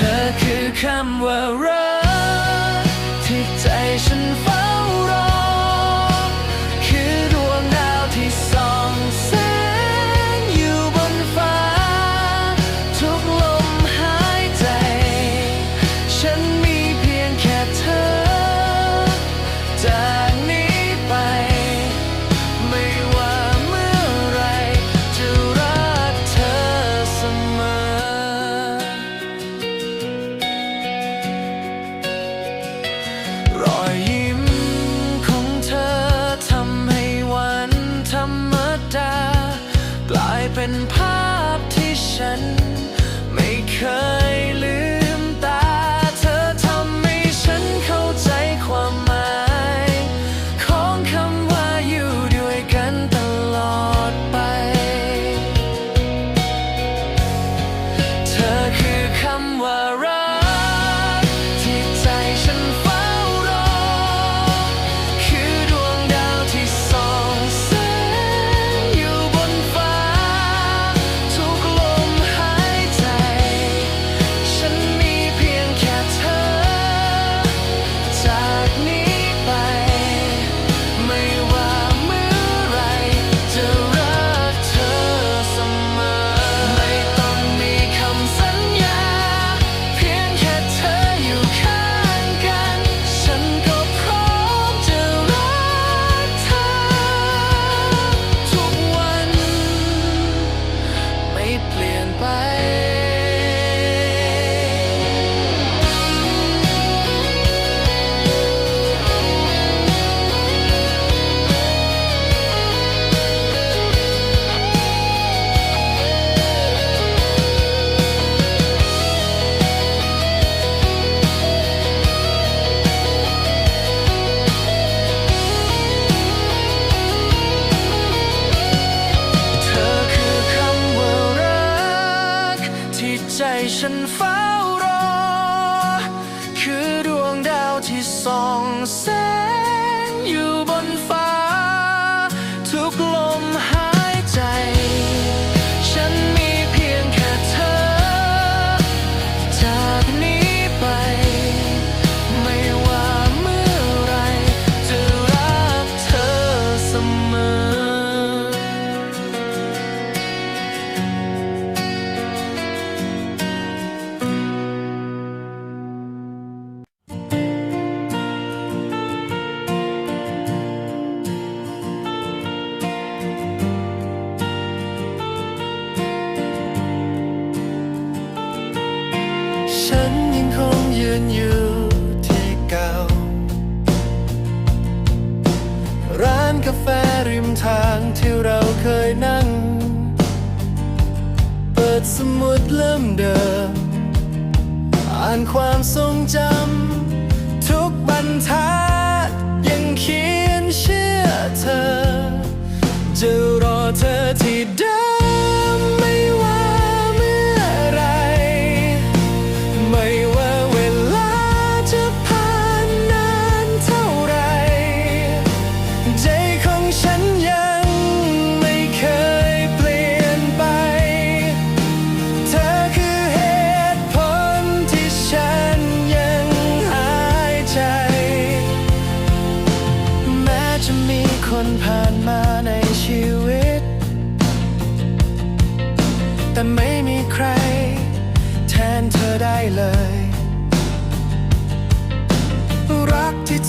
took who come were. เป็นภาพที่ฉัน ไม่เคย 身份。 นอยู่ที่เก่า ร้านกาแฟริมทางที่เราเคยนั่ง เปิดสมุดเริ่มเดิม อ่านความทรงจำทุกบรรทัดยังเขียนเชื่อเธอ จะรอเธอที่เดิ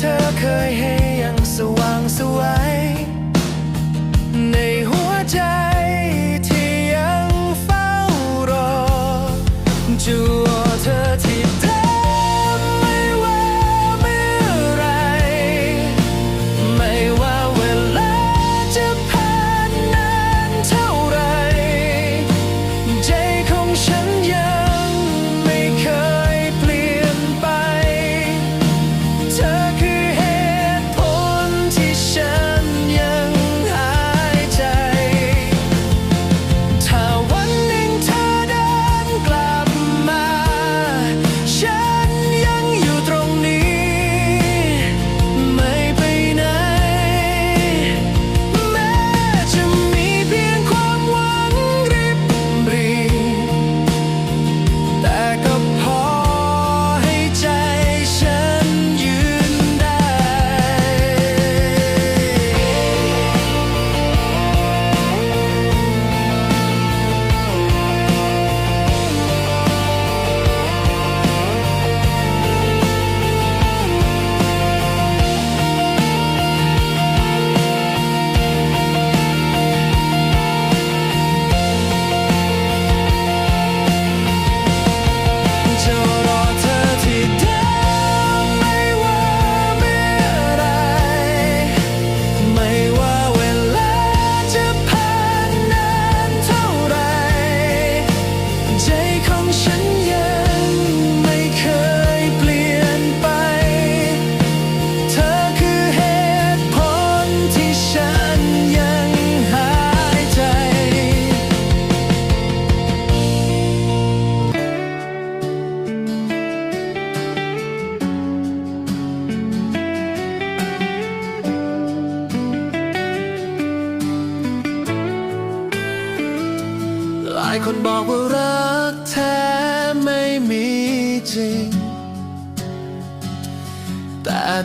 เธอเคยเห็น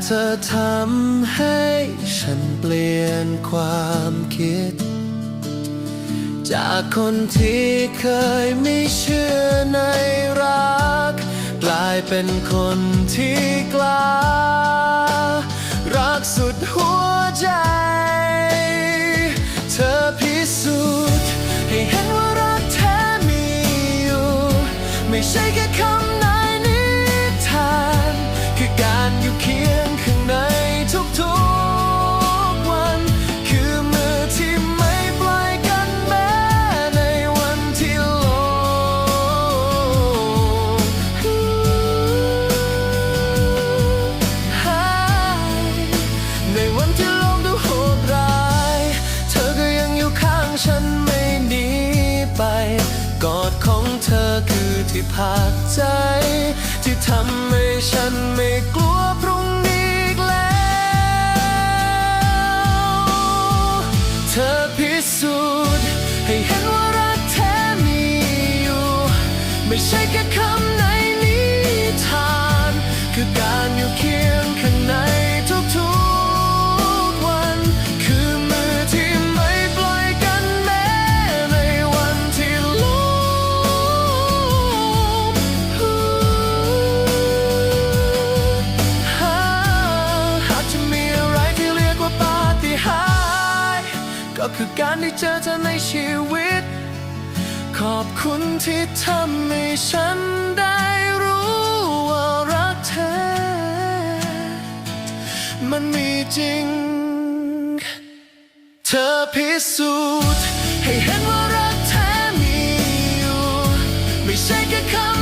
เธอทำให้ฉันเปลี่ยนความคิด จากคนที่เคยไม่เชื่อในรัก กลายเป็นคนที่กล้า รักสุดหัวใจ เธอพิสูจน์ให้เห็นว่ารักแท้มีอยู่ ไม่ใช่แค่คำ ที่ผักใจ ที่ทำให้ฉันไม่กลัวพรุ่งนี้อีกแล้ว เธอพิสูจน์ให้เห็นว่ารักแท้มีอยู่ ไม่ใช่แค่ ได้เจอเธอในชีวิต ขอบคุณที่ทำให้ฉันได้รู้ว่ารักเธอ มันมีจริง เธอพิสูจน์ให้เห็นว่ารักแท้มีอยู่ ไม่ใช่แค่คำ